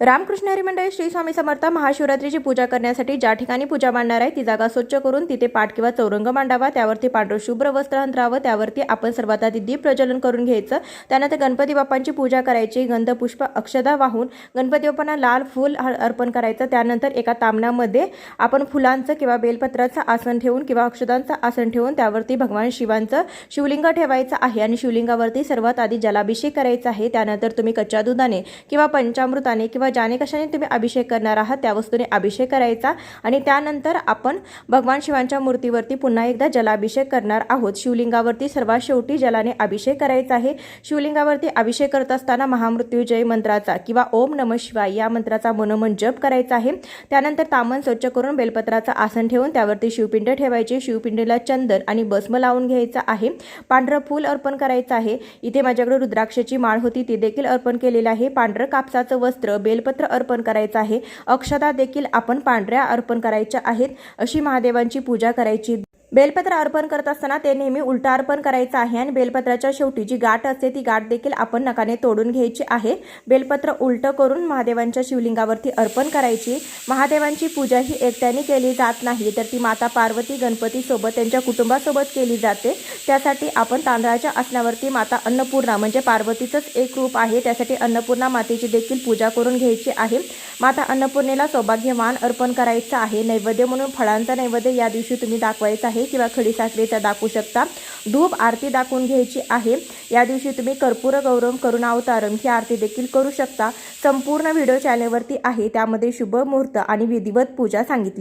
रामकृष्ण हरी मंडळी श्री स्वामी समर्थ महाशिवरात्रीची पूजा करण्यासाठी ज्या ठिकाणी पूजा मांडणार आहे ती जागा स्वच्छ करून तिथे पाठ किंवा चौरंग मांडावा. त्यावरती पांढरं शुभ्र वस्त्र अंतरावं त्यावरती आपण सर्वात आधी दीप प्रज्वलन करून घ्यायचं. त्यानंतर गणपती बाप्पांची पूजा करायची गंध पुष्प अक्षदा वाहून गणपती बाप्पांना लाल फूल अर्पण करायचं. त्यानंतर एका तामणामध्ये आपण फुलांचं किंवा बेलपत्राचं आसन ठेवून किंवा अक्षदांचं आसन ठेवून त्यावरती भगवान शिवांचं शिवलिंग ठेवायचं आहे आणि शिवलिंगावरती सर्वात आधी जलाभिषेक करायचा आहे. त्यानंतर तुम्ही कच्च्या दुधाने किंवा पंचामृताने किंवा ज्याने कशाने तुम्ही अभिषेक करणार आहात त्या वस्तूने अभिषेक करायचा आणि त्यानंतर आपण भगवान शिवांच्या मूर्तीवरती पुन्हा एकदा जलाभिषेक करणार आहोत. शिवलिंगावरती सर्वात शेवटी जलाने अभिषेक करायचा आहे. शिवलिंगावरती अभिषेक करत असताना महामृत्युजय मंत्राचा किंवा ओम नम शिवाय या मंत्राचा मनोमन जप करायचा आहे. त्यानंतर तामन स्वच्छ करून बेलपत्राचं आसन ठेवून त्यावरती शिवपिंड ठेवायचे. शिवपिंडीला चंदन आणि भस्म लावून घ्यायचं आहे. पांढरं फूल अर्पण करायचं आहे. इथे माझ्याकडे रुद्राक्षाची माळ होती ती देखील अर्पण केलेलं आहे. पांढरं कापसाचं वस्त्र बेल बेलपत्र अर्पण करायचं आहे. अक्षता देखील आपण पांढऱ्या अर्पण करायच्या आहेत. अशी महादेवांची पूजा करायची. बेलपत्र अर्पण करत असताना ते नेहमी उलटा अर्पण करायचं आहे आणि बेलपत्राच्या शेवटी जी गाठ असते ती गाठ देखील आपण नकाने तोडून घ्यायची आहे. बेलपत्र उलटं करून महादेवांच्या शिवलिंगावरती अर्पण करायची. महादेवांची पूजा ही एकट्याने केली जात नाही तर ती माता पार्वती गणपतीसोबत त्यांच्या कुटुंबासोबत केली जाते. त्यासाठी आपण तांदळाच्या आसनावरती माता अन्नपूर्णा म्हणजे पार्वतीचंच एक रूप आहे. त्यासाठी अन्नपूर्णा मातेची देखील पूजा करून घ्यायची आहे. माता अन्नपूर्णेला सौभाग्यवान अर्पण करायचं आहे. नैवेद्य म्हणून फळांचा नैवेद्य या दिवशी तुम्ही दाखवायचा आहे किंवा खडीसाखरेचा दाखवू शकता. धूप आरती दाखवून घ्यायची आहे. या दिवशी तुम्ही कर्पूर गौरव करुणावतारम ही आरती देखील करू शकता. संपूर्ण व्हिडिओ चॅनलवरती आहे. त्यामध्ये शुभ मुहूर्त आणि विधिवत पूजा सांगितली